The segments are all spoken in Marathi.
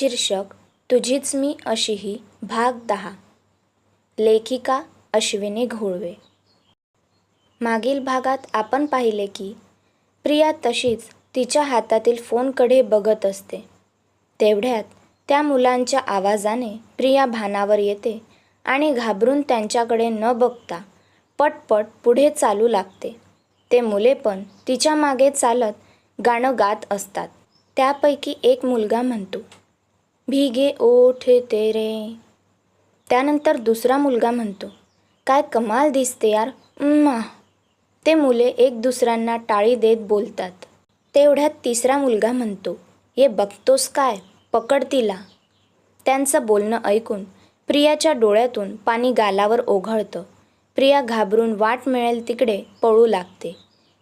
शीर्षक तुझीच मी अशीही भाग दहा. लेखिका अश्विनी घोळवे. मागील भागात आपण पाहिले की प्रिया तशीच तिच्या हातातील फोनकडे बघत असते. तेवढ्यात त्या मुलांच्या आवाजाने प्रिया भानावर येते आणि घाबरून त्यांच्याकडे न बघता पटपट पुढे चालू लागते. ते मुले पण तिच्यामागे चालत गाणं गात असतात. त्यापैकी एक मुलगा म्हणतो भिगे ओठ तेरे त्यानंतर दुसरा मुलगा म्हणतो काय कमाल दिसते यार. उम्मा. ते मुले एक दुसऱ्यांना टाळी देत बोलतात. तेवढ्यात तिसरा मुलगा म्हणतो ये बघतोस काय? पकड तिला. त्यांचं बोलणं ऐकून प्रियाच्या डोळ्यातून पाणी गालावर ओघळतं. प्रिया घाबरून वाट मिळेल तिकडे पळू लागते.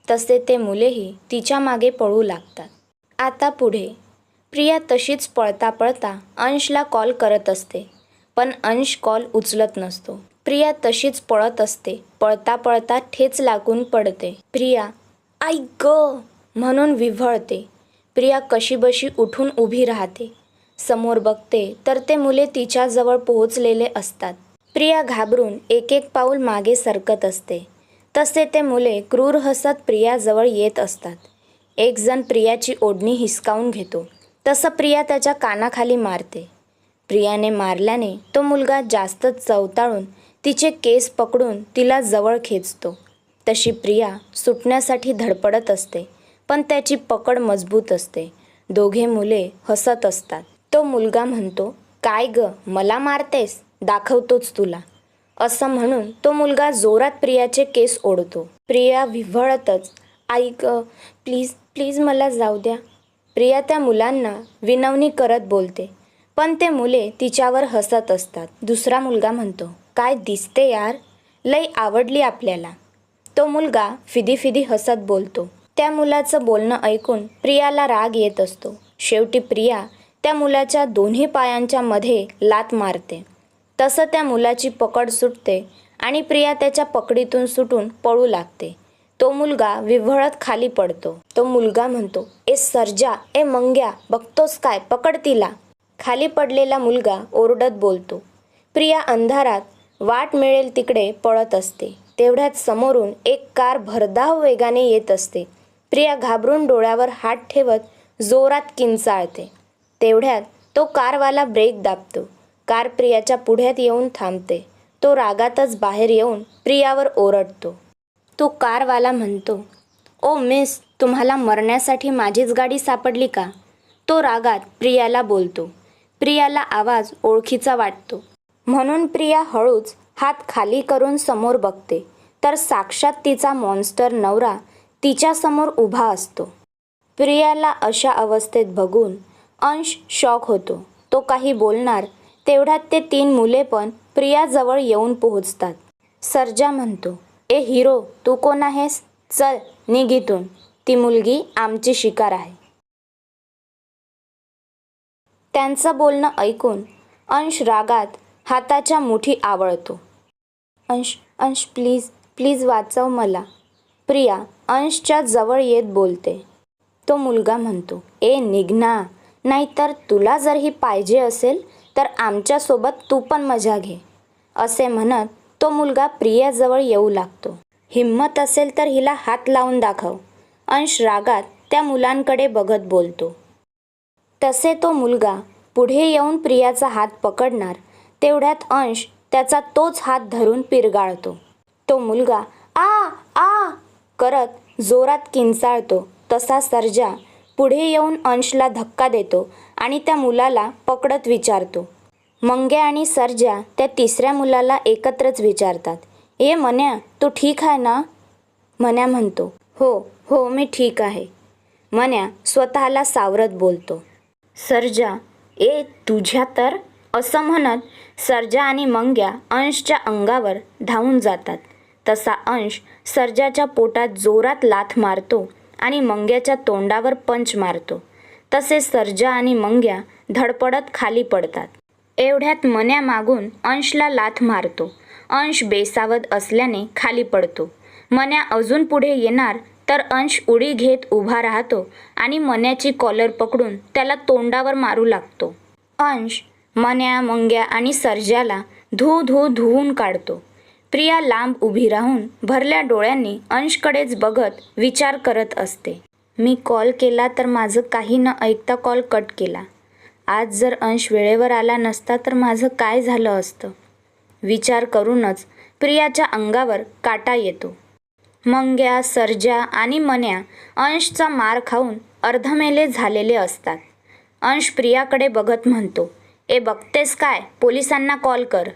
तसे ते मुलेही तिच्यामागे पळू लागतात. आता पुढे प्रिया तशीच पळता पळता अंशला कॉल करत असते पण अंश कॉल उचलत नसतो. प्रिया तशीच पळत असते पळता पळता ठेच लागून पडते. प्रिया आई ग! म्हणून विव्हळते. प्रिया कशीबशी उठून उभी राहते. समोर बघते तर ते मुले तिच्याजवळ पोहोचलेले असतात. प्रिया घाबरून एक एक पाऊल मागे सरकत असते. तसे ते मुले क्रूर हसत प्रियाजवळ येत असतात. एकजण प्रियाची ओढणी हिसकावून घेतो. तसं प्रिया त्याच्या कानाखाली मारते. प्रियाने मारल्याने तो मुलगा जास्तच चवताळून तिचे केस पकडून तिला जवळ खेचतो. तशी प्रिया सुटण्यासाठी धडपडत असते पण त्याची पकड मजबूत असते. दोघे मुले हसत असतात. तो मुलगा म्हणतो काय ग मला मारतेस? दाखवतोच तुला. असं म्हणून तो मुलगा जोरात प्रियाचे केस ओढतो. प्रिया विव्हळतच आई ग प्लीज प्लीज मला जाऊ द्या. प्रिया त्या मुलांना विनवणी करत बोलते. पण ते मुले तिच्यावर हसत असतात. दुसरा मुलगा म्हणतो काय दिसते यार? लई आवडली आपल्याला. तो मुलगा फिदी फिदी हसत बोलतो. त्या मुलाचं बोलणं ऐकून प्रियाला राग येत असतो. शेवटी प्रिया त्या मुलाच्या दोन्ही पायांच्या मध्ये लात मारते. तसं त्या मुलाची पकड सुटते आणि प्रिया त्याच्या पकडीतून सुटून पळू लागते. तो मुलगा विव्हळत खाली पडतो. तो मुलगा म्हणतो ए सर्जा ए मंग्या बघतोस काय? पकड तिला. खाली पडलेला मुलगा ओरडत बोलतो प्रिया अंधारात वाट मिळेल तिकडे पळत असते. तेवढ्यात समोरून एक कार भरधाव वेगाने येत असते. प्रिया घाबरून डोळ्यावर हात ठेवत जोरात किंचाळते. तेवढ्यात तो कारवाला ब्रेक दाबतो. कार प्रियाच्या पुढ्यात येऊन थांबते. तो रागातच बाहेर येऊन प्रियावर ओरडतो. तो कारवाला म्हणतो ओ मिस तुम्हाला मरण्यासाठी माझीच गाडी सापडली का? तो रागात प्रियाला बोलतो. प्रियाला आवाज ओळखीचा वाटतो. म्हणून प्रिया हळूच हात खाली करून समोर बघते. तर साक्षात तिचा मॉन्स्टर नवरा तिच्यासमोर उभा असतो. प्रियाला अशा अवस्थेत बघून अंश शॉक होतो. तो काही बोलणार तेवढ्यात ते तीन मुले पण प्रियाजवळ येऊन पोहोचतात. सर्जा म्हणतो ए हिरो तू कोण आहेस? चल निघितून ती मुलगी आमची शिकार आहे. त्यांचं बोलणं ऐकून अंश रागात हाताच्या मुठी आवळतो. अंश अंश प्लीज प्लीज वाचव मला. प्रिया अंशच्या जवळ येत बोलते. तो मुलगा म्हणतो ए निघना नाहीतर तुला जर ही पाहिजे असेल तर आमच्यासोबत तू पण मजा घे. असे म्हणत तो मुलगा प्रियाजवळ येऊ लागतो. हिम्मत असेल तर हिला हात लावून दाखव. अंश रागात त्या मुलांकडे बघत बोलतो. तसे तो मुलगा पुढे येऊन प्रियाचा हात पकडणार तेवढ्यात अंश त्याचा तोच हात धरून पिरगाळतो. तो मुलगा आ आ करत जोरात किंचाळतो. तसा सर्जा पुढे येऊन अंशला धक्का देतो आणि त्या मुलाला पकडत विचारतो. मंग्या आणि सर्जा त्या तिसऱ्या मुलाला एकत्रच विचारतात. ए मन्या तू ठीक आहे ना? मन्या म्हणतो. हो हो मी ठीक आहे. मन्या स्वतःला सावरत बोलतो. सर्जा ए तुझ्या तर? असं म्हणत सर्जा आणि मंग्या अंशच्या अंगावर धावून जातात. तसा अंश सर्जाच्या पोटात जोरात लाथ मारतो आणि मंग्याच्या तोंडावर पंच मारतो. तसे सर्जा आणि मंग्या धडपडत खाली पडतात. एवढ्यात मन्या मागून अंशला लाथ मारतो. अंश बेसावत असल्याने खाली पडतो. मन्या अजून पुढे येणार तर अंश उडी घेत उभा राहतो आणि मन्याची कॉलर पकडून त्याला तोंडावर मारू लागतो. अंश मन्या मंग्या आणि सर्जाला धू धू धुवून काढतो. प्रिया लांब उभी राहून भरल्या डोळ्यांनी अंशकडेच बघत विचार करत असते. मी कॉल केला तर माझं काही न ऐकता कॉल कट केला. आज जर अंश वेळेवर आला नसता तर माझं काय झालं असतं? विचार करूनच प्रियाच्या अंगावर काटा येतो. मंग्या सर्जा आणि मन्या अंशचा मार खाऊन अर्धमेले झालेले असतात. अंश प्रियाकडे बघत म्हणतो ए बघतेस काय? पोलिसांना कॉल कर.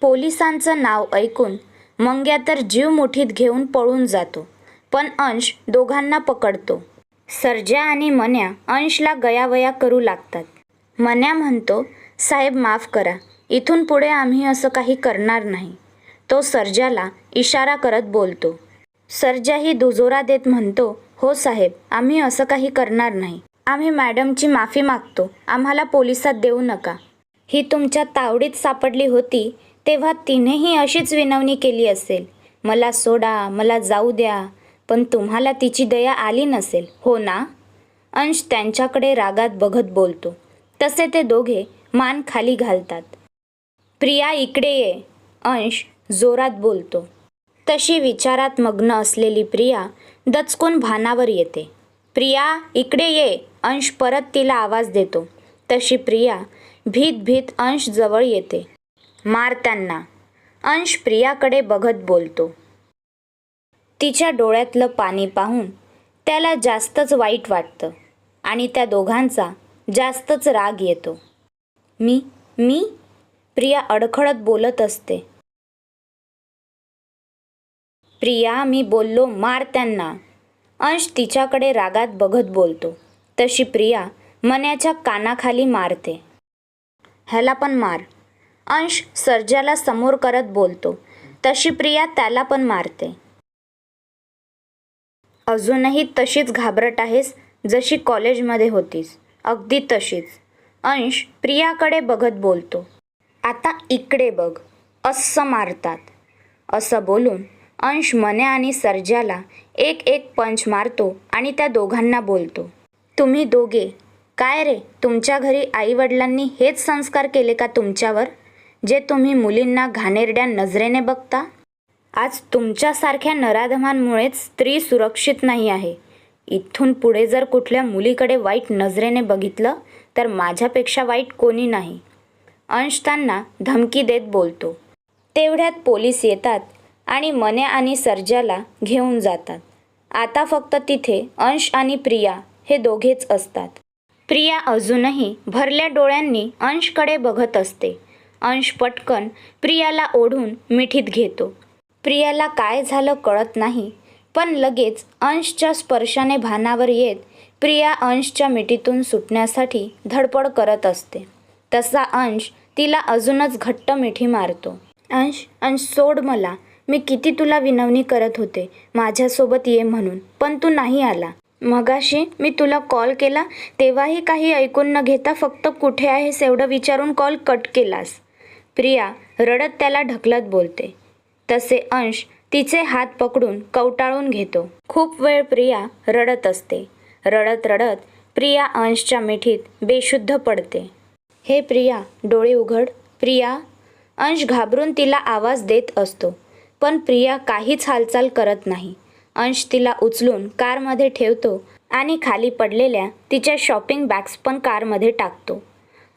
पोलिसांचं नाव ऐकून मंग्या तर जीव मुठीत घेऊन पळून जातो पण अंश दोघांना पकडतो. सर्जा आणि मन्या अंशला गयावया करू लागतात. मन्या म्हणतो साहेब माफ करा. इथून पुढे आम्ही असं काही करणार नाही. तो सर्जाला इशारा करत बोलतो. सर्जाही दुजोरा देत म्हणतो हो साहेब आम्ही असं काही करणार नाही. आम्ही मॅडमची माफी मागतो. आम्हाला पोलिसात देऊ नका. ही तुमच्या तावडीत सापडली होती तेव्हा तिनेही अशीच विनवणी केली असेल. मला सोडा मला जाऊ द्या. पण तुम्हाला तिची दया आली नसेल हो ना? अंश त्यांच्याकडे रागात बघत बोलतो. तसे ते दोघे मान खाली घालतात. प्रिया इकडे ये. अंश जोरात बोलतो. तशी विचारात मग्न असलेली प्रिया दचकून भानावर येते. प्रिया इकडे ये. अंश परत तिला आवाज देतो. तशी प्रिया भीत भीत अंश जवळ येते. मार त्यांना. अंश प्रियाकडे बघत बोलतो. तिच्या डोळ्यातलं पाणी पाहून त्याला जास्तच वाईट वाटतं आणि त्या दोघांचा जास्तच राग येतो. मी मी? प्रिया अडखळत बोलत असते. प्रिया मी बोललो मार त्यांना. अंश तिच्याकडे रागात बघत बोलतो. तशी प्रिया मन्याच्या कानाखाली मारते. ह्याला पण मार. अंश सर्जाला समोर करत बोलतो. तशी प्रिया त्याला पण मारते. अजूनही तशीच घाबरट आहेस जशी कॉलेजमध्ये होतीस. अगदी तशीच. अंश प्रियाकडे बघत बोलतो. आता इकडे बघ. अस्स मारतात. असं बोलून अंश मने आणि सर्जाला एक एक पंच मारतो आणि त्या दोघांना बोलतो. तुम्ही दोघे. काय रे? तुमच्या घरी आईवडिलांनी हेच संस्कार केले का तुमच्यावर? जे तुम्ही मुलींना घाणेरड्या नजरेने बघता? आज तुमच्यासारख्या नराधमांमुळेच स्त्री सुरक्षित नाही आहे. इथून पुढे जर कुठल्या मुलीकडे वाईट नजरेने बघितलं तर माझ्यापेक्षा वाईट कोणी नाही. अंश त्यांना धमकी देत बोलतो. तेवढ्यात पोलीस येतात आणि मने आणि सर्जाला घेऊन जातात. आता फक्त तिथे अंश आणि प्रिया हे दोघेच असतात. प्रिया अजूनही भरल्या डोळ्यांनी अंशकडे बघत असते. अंश पटकन प्रियाला ओढून मिठीत घेतो. प्रियाला काय झालं कळत नाही. पण लगेच अंशच्या स्पर्शाने भानावर येत प्रिया अंशच्या मिठीतून सुटण्यासाठी धडपड करत असते. तसा अंश तिला अजूनच घट्ट मिठी मारतो. अंश अंश सोड मला. मी किती तुला विनवणी करत होते. माझ्यासोबत ये म्हणून. पण तू नाही आला. मगाशी मी तुला कॉल केला. तेव्हाही काही ऐकून न घेता फक्त कुठे आहेस एवढं विचारून कॉल कट केलास. प्रिया रडत त्याला ढकलत बोलते. तसे अंश तिचे हात पकडून कवटाळून घेतो. खूप वेळ प्रिया रडत असते. रडत रडत प्रिया अंशच्या मिठीत बेशुद्ध पडते. हे प्रिया डोळे उघड. प्रिया. अंश घाबरून तिला आवाज देत असतो पण प्रिया काहीच हालचाल करत नाही. अंश तिला उचलून कारमध्ये ठेवतो आणि खाली पडलेल्या तिच्या शॉपिंग बॅग्स पण कारमध्ये टाकतो.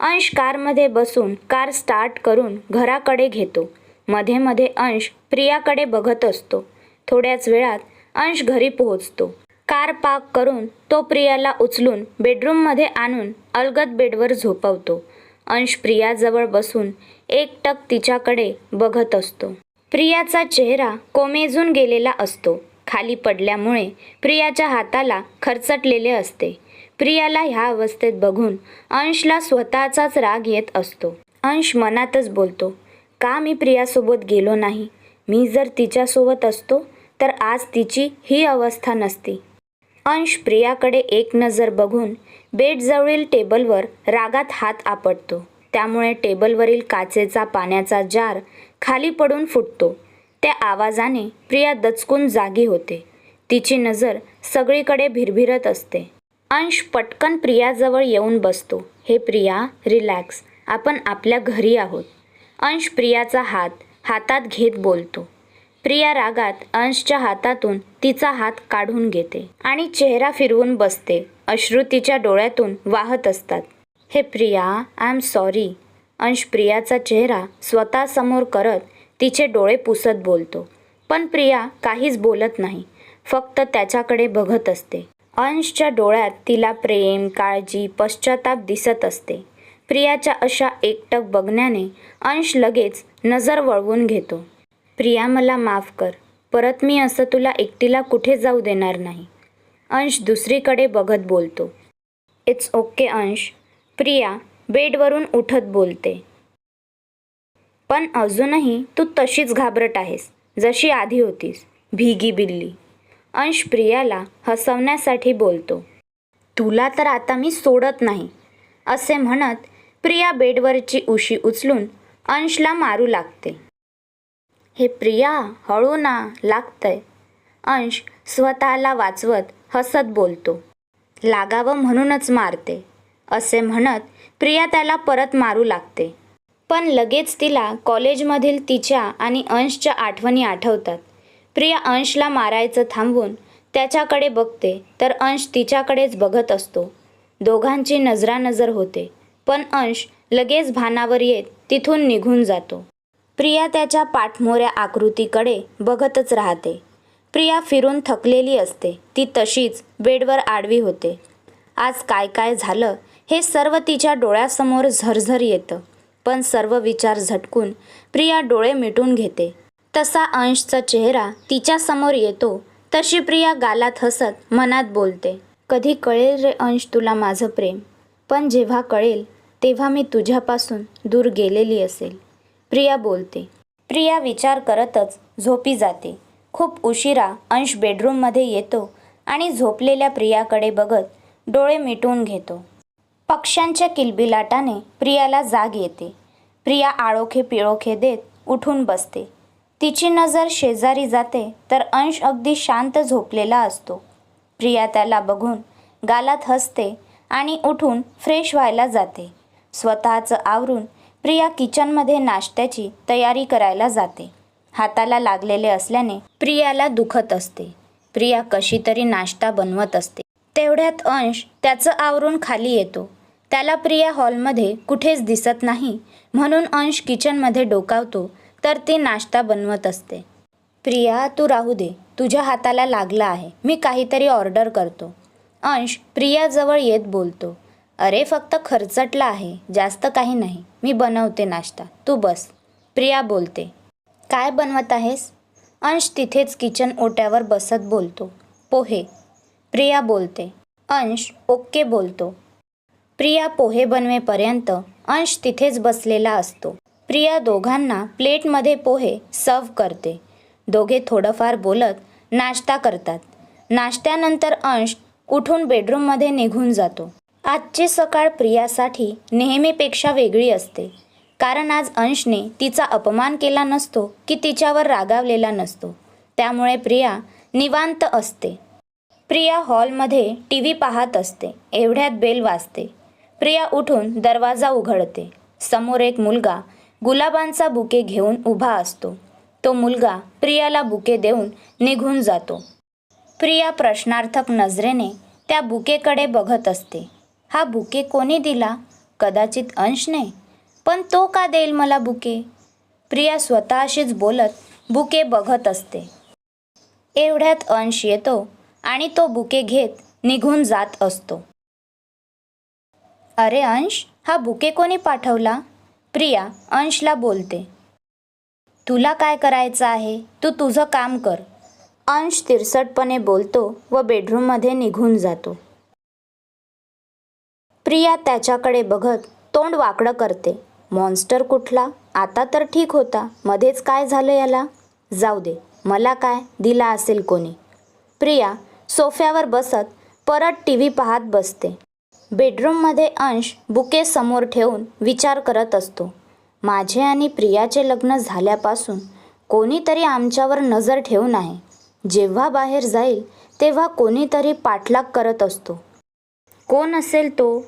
अंश कारमध्ये बसून कार स्टार्ट करून घराकडे घेतो. मध्ये मध्ये अंश प्रियाकडे बघत असतो. थोड्याच वेळात अंश घरी पोहोचतो. कार पार्क करून तो प्रियाला उचलून बेडरूममध्ये आणून अलगद बेडवर झोपवतो. अंश प्रियाजवळ बसून एकटक तिच्याकडे बघत असतो. प्रियाचा चेहरा कोमेजून गेलेला असतो. खाली पडल्यामुळे प्रियाच्या हाताला खरचटलेले असते. प्रियाला ह्या अवस्थेत बघून अंशला स्वतःचाच राग येत असतो. अंश मनातच बोलतो का मी प्रियासोबत गेलो नाही? मी जर तिच्यासोबत असतो तर आज तिची ही अवस्था नसती. अंश प्रियाकडे एक नजर बघून बेडजवळील टेबलवर रागात हात आपटतो. त्यामुळे टेबलवरील काचेचा पाण्याचा जार खाली पडून फुटतो. त्या आवाजाने प्रिया दचकून जागी होते. तिची नजर सगळीकडे भिरभिरत असते. अंश पटकन प्रियाजवळ येऊन बसतो. हे प्रिया रिलॅक्स. आपण आपल्या घरी आहोत. अंश प्रियाचा हात हातात घेत बोलतो. प्रिया रागात अंशच्या हातातून तिचा हात काढून घेते आणि चेहरा फिरवून बसते. अश्रू तिच्या डोळ्यातून वाहत असतात. हे प्रिया आय एम सॉरी अंश प्रियाचा चेहरा स्वतःसमोर करत तिचे डोळे पुसत बोलतो. पण प्रिया काहीच बोलत नाही फक्त त्याच्याकडे बघत असते. अंशच्या डोळ्यात तिला प्रेम काळजी पश्चाताप दिसत असते. प्रियाच्या अशा एकटक बघण्याने अंश लगेच नजर वळवून घेतो. प्रिया मला माफ कर. परत मी असं तुला एकटीला कुठे जाऊ देणार नाही. अंश दुसरीकडे बघत बोलतो. इट्स ओके अंश. प्रिया बेडवरून उठत बोलते. पण अजूनही तू तशीच घाबरट आहेस जशी आधी होतीस. भिगी बिल्ली. अंश प्रियाला हसवण्यासाठी बोलतो. तुला तर आता मी सोडत नाही असे म्हणत प्रिया बेडवरची उशी उचलून अंशला मारू लागते. हे प्रिया हळू ना लागतंय. अंश स्वतःला वाचवत हसत बोलतो. लागावं म्हणूनच मारते असे म्हणत प्रिया त्याला परत मारू लागते. पण लगेच तिला कॉलेजमधील तिच्या आणि अंशच्या आठवणी आठवतात. प्रिया अंशला मारायचं थांबवून त्याच्याकडे बघते तर अंश तिच्याकडेच बघत असतो. दोघांची नजरानजर होते. पण अंश लगेच भानावर येत तिथून निघून जातो. प्रिया त्याच्या पाठमोऱ्या आकृतीकडे बघतच राहते. प्रिया फिरून थकलेली असते. ती तशीच बेडवर आडवी होते. आज काय काय झालं हे सर्व तिच्या डोळ्यासमोर झरझर येतं. पण सर्व विचार झटकून प्रिया डोळे मिटून घेते. तसा अंशचा चेहरा तिच्यासमोर येतो तशी प्रिया गालात हसत मनात बोलते. कधी कळेल रे अंश तुला माझं प्रेम? पण जेव्हा कळेल तेव्हा मी तुझ्यापासून दूर गेलेली असेल. प्रिया बोलते. प्रिया विचार करतच झोपी जाते. खूप उशिरा अंश बेडरूममध्ये येतो आणि झोपलेल्या प्रियाकडे बघत डोळे मिटून घेतो. पक्ष्यांच्या किलबिलाटाने प्रियाला जाग येते. प्रिया आळोखे पिळोखे देत उठून बसते. तिची नजर शेजारी जाते तर अंश अगदी शांत झोपलेला असतो. प्रिया त्याला बघून गालात हसते आणि उठून फ्रेश व्हायला जाते. स्वतःचं आवरून प्रिया किचनमध्ये नाश्त्याची तयारी करायला जाते. हाताला लागलेले असल्याने प्रियाला दुखत असते. प्रिया कशी तरी नाश्ता बनवत असते. तेवढ्यात अंश त्याचं आवरून खाली येतो. त्याला प्रिया हॉलमध्ये कुठेच दिसत नाही. म्हणून अंश किचनमध्ये डोकावतो तर ती नाश्ता बनवत असते. प्रिया तू राहू दे. तुझ्या हाताला लागला आहे. मी काहीतरी ऑर्डर करतो. अंश प्रियाजवळ येत बोलतो. अरे फक्त खर्चटला आहे. जास्त काही नाही. मी बनवते नाश्ता. तू बस. प्रिया बोलते. काय बनवत आहेस? अंश तिथेच किचन ओट्यावर बसत बोलतो. पोहे. प्रिया बोलते. अंश ओके बोलतो. प्रिया पोहे बनवेपर्यंत अंश तिथेच बसलेला असतो. प्रिया दोघांना प्लेटमध्ये पोहे सर्व करते. दोघे थोडंफार बोलत नाश्ता करतात. नाश्त्यानंतर अंश उठून बेडरूममध्ये निघून जातो. आजची सकाळ प्रियासाठी नेहमीपेक्षा वेगळी असते. कारण आज अंशने तिचा अपमान केला नसतो की तिच्यावर रागावलेला नसतो. त्यामुळे प्रिया निवांत असते. प्रिया हॉलमध्ये टी व्ही पाहत असते. एवढ्यात बेल वाजते. प्रिया उठून दरवाजा उघडते. समोर एक मुलगा गुलाबांचा बुके घेऊन उभा असतो. तो मुलगा प्रियाला बुके देऊन निघून जातो. प्रिया प्रश्नार्थक नजरेने त्या बुकेकडे बघत असते. हा बुके कोणी दिला? कदाचित अंशने. पण तो का देईल मला बुके? प्रिया स्वतःशीच बोलत बुके बघत असते. एवढ्यात अंश येतो आणि तो बुके घेत निघून जात असतो. अरे अंश हा बुके कोणी पाठवला? प्रिया अंशला बोलते. तुला काय करायचं आहे? तू तुझं काम कर. अंश तिरसटपणे बोलतो व बेडरूममध्ये निघून जातो. प्रिया त्याच्याकडे बघत तोंड वाकडं करते. मॉन्स्टर कुठला? आता तर ठीक होता. मध्येच काय झालं याला? जाऊ दे. मला काय? दिला असेल कोणी. प्रिया सोफ्यावर बसत परत टी व्ही पाहत बसते. बेडरूममध्ये अंश बुके समोर ठेवून विचार करत असतो. माझे आणि प्रियाचे लग्न झाल्यापासून कोणीतरी आमच्यावर नजर ठेवून आहे. जेव्हा बाहेर जाईल तेव्हा कोणीतरी पाठलाग करत असतो. कोण असेल तो?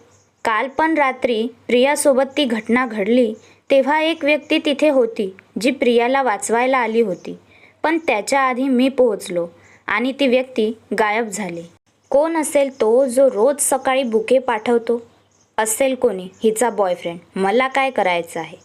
काल पण रात्री प्रियासोबत ती घटना घडली तेव्हा एक व्यक्ती तिथे होती जी प्रियाला वाचवायला आली होती. पण त्याच्या आधी मी पोहोचलो आणि ती व्यक्ती गायब झाली. कोण असेल तो जो रोज सकाळी बुके पाठवतो? असेल कोणी हिचा बॉयफ्रेंड मला काय करायचं आहे?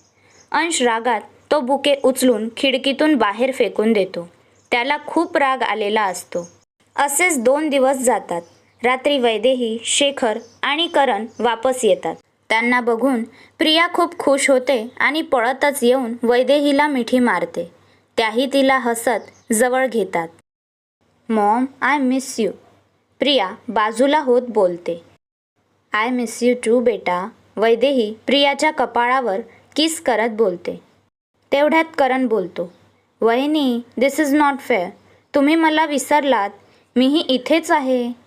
अंश रागात तो बुके उचलून खिडकीतून बाहेर फेकून देतो. त्याला खूप राग आलेला असतो. असेच दोन दिवस जातात. रात्री वैदेही शेखर आणि करण वापस येतात. त्यांना बघून प्रिया खूप खुश होते आणि पळतच येऊन वैदेहीला मिठी मारते. त्याही तिला हसत जवळ घेतात. Mom I miss you. Priya बाजूला होत बोलते. आय मिस यू टू बेटा. वैदेही प्रियाच्या कपाळावर किस करत बोलते. तेवढ्यात करण बोलतो वहिनी दिस इज नॉट फेअर तुम्ही मला विसरलात. मीही इथेच आहे.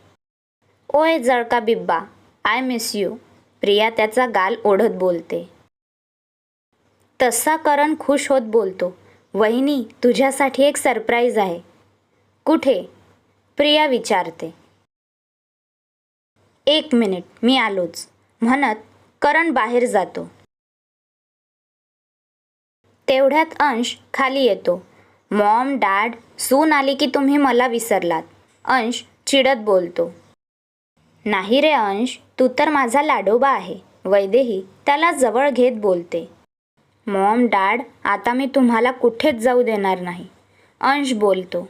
ओय जळका बिब्बा आय मिस यू प्रिया त्याचा गाल ओढत बोलते. तसा करण खुश होत बोलतो. वहिनी तुझ्यासाठी एक सरप्राईज आहे. कुठे? प्रिया विचारते. एक मिनिट मी आलोच. म्हणत करण बाहेर जातो. तेवढ्यात अंश खाली येतो. मॉम डॅड सून आली की तुम्ही मला विसरलात. अंश चिडत बोलतो. नाही रे अंश तू तर माझा लाडोबा आहे. वैदेही त्याला जवळ घेत बोलते. मॉम डॅड आता मी तुम्हाला कुठेच जाऊ देणार नाही. अंश बोलतो.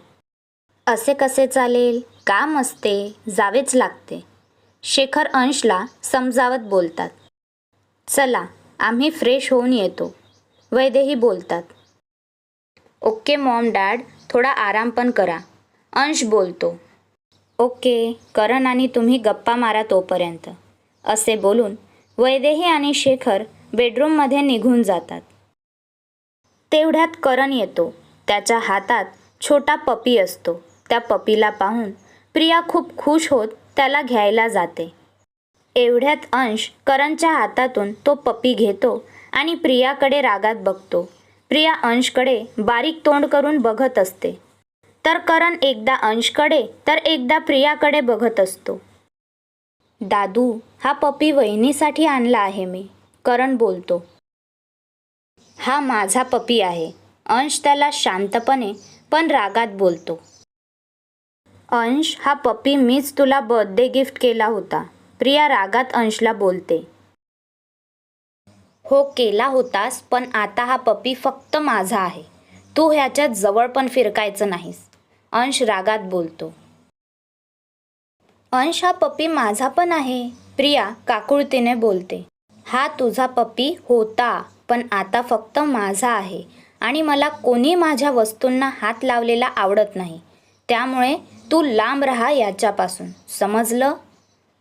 असे कसे चालेल? काम असते जावेच लागते. शेखर अंशला समजावत बोलतात. चला आम्ही फ्रेश होऊन येतो. वैदेही बोलतात. ओके मॉम डॅड थोडा आराम पण करा. अंश बोलतो. ओके करण आणि तुम्ही गप्पा मारा तोपर्यंत. असे बोलून वैदेही आणि शेखर बेडरूममध्ये निघून जातात. तेवढ्यात करण येतो. त्याच्या हातात छोटा पपी असतो. त्या पपीला पाहून प्रिया खूप खुश होत त्याला घ्यायला जाते. एवढ्यात अंश करणच्या हातातून तो पपी घेतो आणि प्रियाकडे रागात बघतो. प्रिया अंशकडे बारीक तोंड करून बघत असते. तर करण एकदा अंशकडे तर एकदा प्रियाकडे बघत असतो. दादू हा पपी वहिनीसाठी आणला आहे मी करण बोलतो. हा माझा पपी आहे अंश त्याला शांतपणे पण रागात बोलतो. अंश हा पपी मीच तुला बर्थडे गिफ्ट केला होता प्रिया रागात अंशला बोलते. हो केला होतास पण आता हा पपी फक्त माझा आहे तू ह्याच्यात जवळ पण फिरकायचं नाहीस. अंश रागात बोलतो. अंश हा पप्पी माझा पण आहे प्रिया काकुळतीने बोलते. हा तुझा पप्पी होता पण आता फक्त माझा आहे आणि मला कोणी माझ्या वस्तूंना हात लावलेला आवडत नाही. त्यामुळे तू लांब राहा याच्यापासून. समजलं?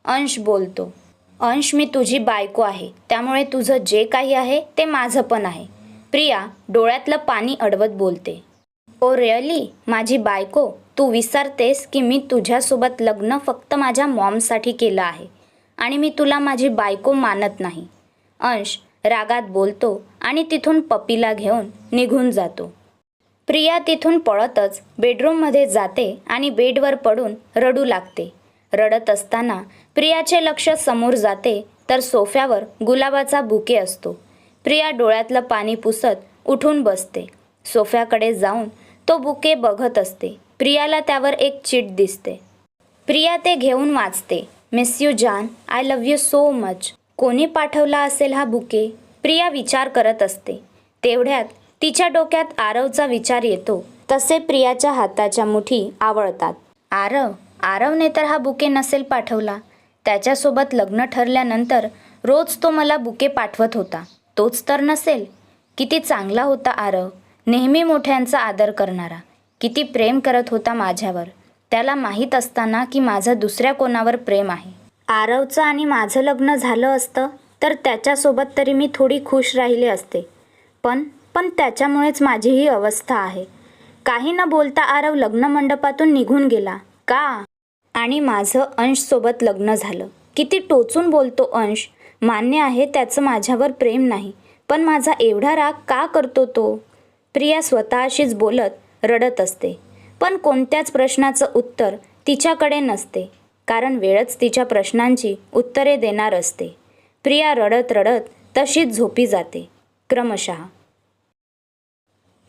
अंश बोलतो. अंश मी तुझी बायको आहे. त्यामुळे तुझं जे काही आहे ते माझं पण आहे. प्रिया डोळ्यातलं पाणी अडवत बोलते. ओ रिअली माझी बायको तू विसरतेस की मी तुझ्यासोबत लग्न फक्त माझ्या मॉमसाठी केलं आहे आणि मी तुला माझी बायको मानत नाही. अंश रागात बोलतो आणि तिथून पपीला घेऊन निघून जातो. प्रिया तिथून पळतच बेडरूममध्ये जाते आणि बेडवर पडून रडू लागते. रडत असताना प्रियाचे लक्ष समोर जाते तर सोफ्यावर गुलाबाचा बुके असतो. प्रिया डोळ्यातलं पाणी पुसत उठून बसते. सोफ्याकडे जाऊन तो बुके बघत असते. प्रियाला त्यावर एक चिट दिसते. प्रिया ते घेऊन वाचते. Miss you Jan I love you so much कोणी पाठवला असेल हा बुके? प्रिया विचार करत असते. तेवढ्यात तिच्या डोक्यात आरवचा विचार येतो. तसे प्रियाच्या हाताच्या मुठी आवळतात. आरव आरवने तर हा बुके नसेल पाठवला. त्याच्यासोबत लग्न ठरल्यानंतर रोज तो मला बुके पाठवत होता. तोच तर नसेल. किती चांगला होता आरव. नेहमी मोठ्यांचा आदर करणारा. किती प्रेम करत होता माझ्यावर. त्याला माहीत असताना की माझं दुसऱ्या कोणावर प्रेम आहे. आरवचं आणि माझं लग्न झालं असतं तर त्याच्यासोबत तरी मी थोडी खुश राहिले असते. पण पण त्याच्यामुळेच माझी ही अवस्था आहे. काही न बोलता आरव लग्न मंडपातून निघून गेला. का? आणि माझं अंशसोबत लग्न झालं. किती टोचून बोलतो अंश. मान्य आहे त्याचं माझ्यावर प्रेम नाही. पण माझा एवढा राग का करतो तो? प्रिया स्वतःशीच बोलत रडत असते. पण कोणत्याच प्रश्नाचं उत्तर तिच्याकडे नसते. कारण वेळच तिच्या प्रश्नांची उत्तरे देणार असते. प्रिया रडत रडत तशीच झोपी जाते. क्रमशः.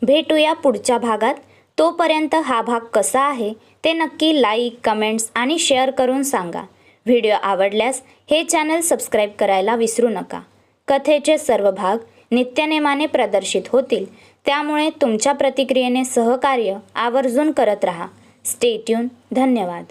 भेटूया पुढच्या भागात. तोपर्यंत हा भाग कसा आहे ते नक्की लाईक कमेंट्स आणि शेअर करून सांगा. व्हिडिओ आवडल्यास हे चॅनल सबस्क्राईब करायला विसरू नका. कथेचे सर्व भाग नित्यनेमाने प्रदर्शित होतील. त्यामुळे तुमच्या प्रतिक्रियेने सहकार्य आवर्जून करत राहा. स्टेट्यून धन्यवाद.